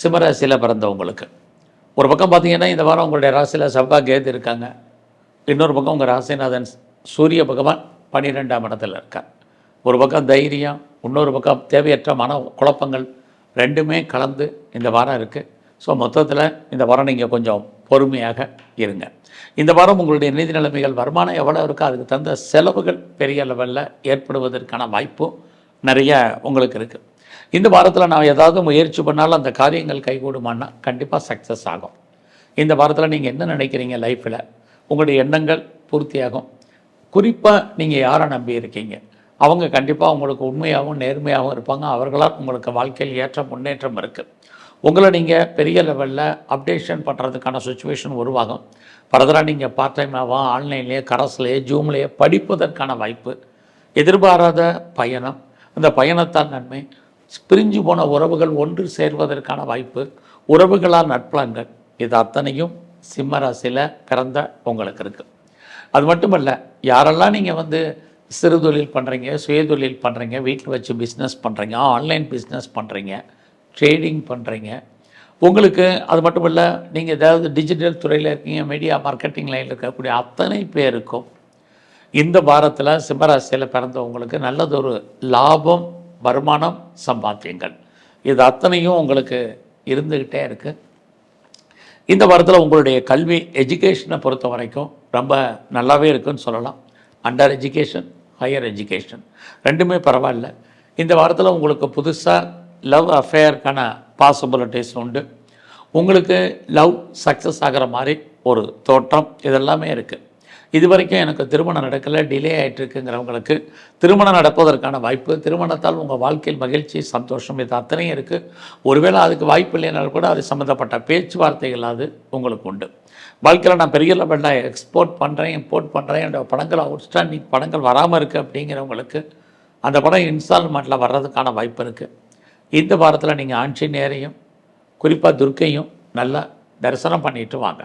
சிம்மராசியில் பிறந்தவங்களுக்கு. ஒரு பக்கம் பார்த்தீங்கன்னா இந்த வாரம் உங்களுடைய ராசியில் செவ்வாய் கேது இருக்காங்க. இன்னொரு பக்கம் உங்கள் ராசிநாதன் சூரிய பகவான் பன்னிரெண்டாம் இடத்துல இருக்கார். ஒரு பக்கம் தைரியம் இன்னொரு பக்கம் தேவையற்ற மன குழப்பங்கள் ரெண்டுமே கலந்து இந்த வாரம் இருக்குது ஸோ மொத்தத்தில் இந்த வாரம் நீங்கள் கொஞ்சம் பொறுமையாக இருங்க. இந்த வாரம் உங்களுடைய நிதி நிலைமைகள் வருமானம் எவ்வளோ இருக்கோ அதுக்கு தகுந்த செலவுகள் பெரிய லெவலில் ஏற்படுவதற்கான வாய்ப்பும் நிறைய உங்களுக்கு இருக்குது இந்த வாரத்தில் நான் ஏதாவது முயற்சி பண்ணாலும் அந்த காரியங்கள் கைகூடுமான்னா கண்டிப்பாக சக்ஸஸ் ஆகும். இந்த வாரத்தில் நீங்கள் என்ன நினைக்கிறீங்க லைஃப்பில் உங்களுடைய எண்ணங்கள் பூர்த்தியாகும். குறிப்பாக நீங்கள் யாரை நம்பி இருக்கீங்க? அவங்க கண்டிப்பாக உங்களுக்கு உண்மையாகவும் நேர்மையாகவும் இருப்பாங்க. அவர்களால் உங்களுக்கு வாழ்க்கையில் ஏற்ற முன்னேற்றம் இருக்குது உங்களை நீங்கள் பெரிய லெவலில் அப்டேஷன் பண்ணுறதுக்கான சுச்சுவேஷன் உருவாகும். ஃபர்தராக நீங்கள் பார்ட் டைமாவோ ஆன்லைன்லேயே கரஸ்லேயே ஜூம்லேயே படிப்பதற்கான வாய்ப்பு. எதிர்பாராத பயணம். அந்த பயணத்தால் நன்மை. பிரிஞ்சு போன உறவுகள் ஒன்று சேர்வதற்கான வாய்ப்பு. உறவுகளால் நட்பலங்கள் இது அத்தனையும் சிம்மராசியில் பிறந்த உங்களுக்கு இருக்குது அது மட்டுமல்ல யாரெல்லாம் நீங்கள் வந்து சிறு தொழில் பண்ணுறீங்க சுயதொழில் பண்ணுறீங்க வீட்டில் வச்சு பிஸ்னஸ் பண்ணுறீங்க ஆன்லைன் பிஸ்னஸ் பண்ணுறீங்க ட்ரேடிங் பண்ணுறீங்க உங்களுக்கு அது மட்டும் இல்லை நீங்கள் ஏதாவது டிஜிட்டல் துறையில் இருக்கீங்க மீடியா மார்க்கெட்டிங் லைனில் இருக்கக்கூடிய அத்தனை பேருக்கும் இந்த வாரத்தில் சிம்மராசியில் பிறந்தவங்களுக்கு நல்லதொரு லாபம் வருமானம் சம்பாத்தியங்கள். இது அத்தனையும் உங்களுக்கு இருந்துக்கிட்டே இருக்குது இந்த வாரத்தில் உங்களுடைய கல்வி எஜுகேஷனை பொறுத்த வரைக்கும் ரொம்ப நல்லாவே இருக்குன்னு சொல்லலாம். அண்டர் எஜுகேஷன் ஹையர் எஜுகேஷன் ரெண்டுமே பரவாயில்ல. இந்த வாரத்தில் உங்களுக்கு புதுசாக லவ் அஃபேருக்கான பாசிபிலிட்டிஸ் உண்டு. உங்களுக்கு லவ் சக்ஸஸ் ஆகிற மாதிரி ஒரு தோற்றம் இதெல்லாமே இருக்குது இது வரைக்கும் எனக்கு திருமணம் நடக்கலை டிலே ஆகிட்டு இருக்குங்கிறவங்களுக்கு திருமணம் நடப்பதற்கான வாய்ப்பு திருமணத்தால் உங்கள் வாழ்க்கையில் மகிழ்ச்சி சந்தோஷம் இது அத்தனையும் இருக்குது ஒருவேளை அதுக்கு வாய்ப்பு இல்லைனாலும் கூட அது சம்மந்தப்பட்ட பேச்சுவார்த்தைகளாவது உங்களுக்கு உண்டு. வாழ்க்கையில் நான் பெரிய லெவலில் எக்ஸ்போர்ட் பண்ணுறேன் இம்போர்ட் பண்ணுறேன் என்னோடய படங்கள் அவுட்ஸ்டாண்டிங் படங்கள் வராமல் இருக்குது அப்படிங்கிறவங்களுக்கு அந்த படம் இன்ஸ்டால்மெண்ட்டில் வர்றதுக்கான வாய்ப்பு இருக்குது இந்த வாரத்தில் நீங்கள் ஆஞ்சநேயரையும் குறிப்பாக துர்க்கையும் நல்லா தரிசனம் பண்ணிட்டு வாங்க.